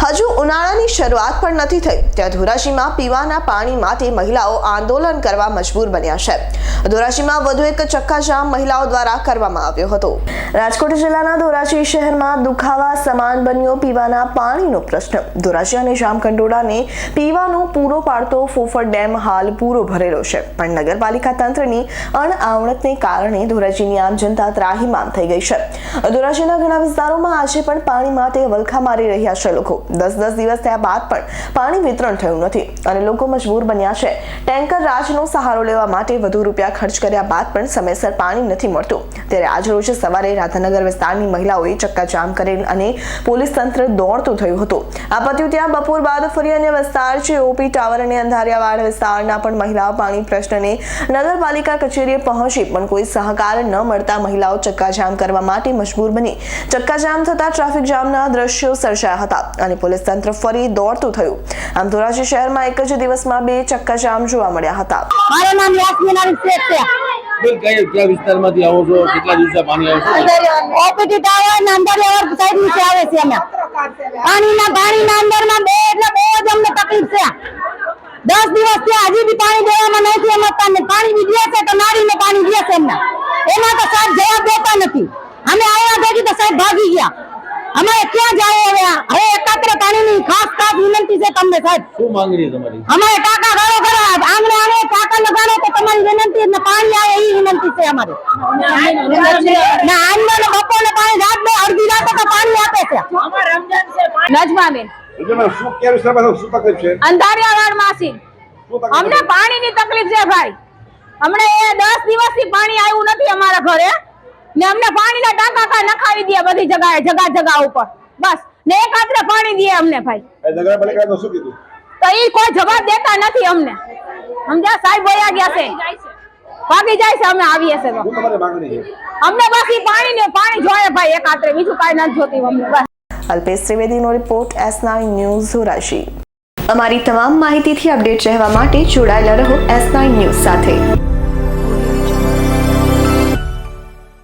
હજુ ઉનાળાની શરૂઆત પણ નથી થઈ. ત્યાં ધોરાજીમાં પીવાના પાણી માટે મહિલાઓ આંદોલન કરવા મજબૂર બન્યા છે. ધોરાજીમાં વધુ એક ચક્કાજામ મહિલાઓ દ્વારા કરવામાં આવ્યો હતો. રાજકોટ જિલ્લાના ધોરાજી શહેરમાં દુખાવા સમાન બન્યો પીવાના પાણીનો પ્રશ્ન. ધોરાજી અને જામકંડોળાને પીવાનું પૂરો પાડતો ફોફર ડેમ હાલ પૂરો ભરેલો છે. પણ નગરપાલિકા તંત્રની અણઆવણતને કારણે ધોરાજીની આમ જનતા ત્રાહીમામ થઈ ગઈ છે. ધોરાજીના ઘણા વિસ્તારોમાં આજે પણ પાણી માટે વલખા મારી રહ્યા છે લોકો. દસ દસ દિવસ થયા બાદ પણ પાણી વિતરણ થયું નથી અને લોકો મજબૂર બન્યા છે. ટેન્કર રાજનો સહારો લેવા માટે વધુ રૂપિયા ખર્ચ કર્યા બાદ પણ સમયસર પાણી નથી મળતું. ત્યારે આજરોજ સવારે રાધાનગર વિસ્તારની મહિલાઓએ ચક્કાજામ કરેલ અને પોલીસ તંત્ર દોડતું થયું હતું. આ પત્યું ત્યાં બપોર બાદ ફરી અન્ય વિસ્તાર છે. ઓપી ટાવર અને અંધારિયાવાડ વિસ્તારના પણ મહિલાઓ પાણી પ્રશ્નને નગરપાલિકા કચેરીએ પહોંચી પણ કોઈ સહકાર ન મળતા મહિલાઓ ચક્કાજામ કરવા માટે મજબૂર બની. ચક્કાજામ થતા ટ્રાફિક જામના દ્રશ્યો સર્જાયા હતા અને પોલીસ તંત્ર ફરી દોડતું થયું. આમ ધોરાજી શહેરમાં એક જ દિવસમાં બે ચક્કાજામ જોવા મળ્યા હતા. મારું નામ યાસ્મીન અલી શેખ છે. કઈ કયા વિસ્તારમાંથી આવો છો? કેટલા દિવસે પાણી આવશે ઓપીટી ટાવર ને અંદર એવર સાઈડ નીચે આવે છે અમે પાણીના પાણીના અંદરમાં બે એટલે બહુ જ અમને તકલીફ છે. દસ દિવસથી હજી બી પાણી દેવામાં નથી ને પાણી બી દે છે તો નાળીને પાણી દે છે એમના. એમાં તો સાહેબ જવાબ દેતા નથી. અમે આવ્યા ભેગી તો સાહેબ ભાગી ગયા. અમે ક્યાં જાય હવે? હવે એકાત્ર પાણીની ખાસ ખાસ વિનંતી છે તમને સાહેબ. શું માંગણી તમારી? અમારે કાકા ગાળો કરો આંગણે આવે કાકા લગાડો તો તમારી વિનંતી ને પાણી આવે એ વિનંતી છે અમારે. ના આંગણે ને બપોરને પાણી રાત બે અડધી રાતે તો પાણી આપે છે. નજમાબેન. એટલે શું ક્યાં વિસ્તારમાં શું તકલીફ છે? અંધારિયાવાડ માસી શું અમને પાણીની તકલીફ છે ભાઈ. અમને એ દસ દિવસથી પાણી આવ્યું નથી અમારા ઘરે. ને અમને પાણીના ટાંકા કા નખાવી દે બધી જગાએ જગા જગા ઉપર. બસ ને એક આત્રે પાણી દે અમને ભાઈ. એ નગરપાલિકાએ શું કીધું? તો ઈ કોઈ જવાબ દેતા નથી અમને. સમજ્યા? સાહેબ વયા ગયા છે. ભાગી જાય છે. અમે આવીએ છે તો. શું માંગણી છે? અમને બસ ઈ પાણી ને પાણી જોઈએ ભાઈ એક આત્રે બીજું કાંઈ નથી જોતી અમને બસ. Alpesh ત્રિવેદીનો report S nine news Dhoraji અમારી તમામ માહિતીથી અપડેટ રહેવા માટે જોડાયેલા રહો એસ નાઇન ન્યૂઝ સાથે.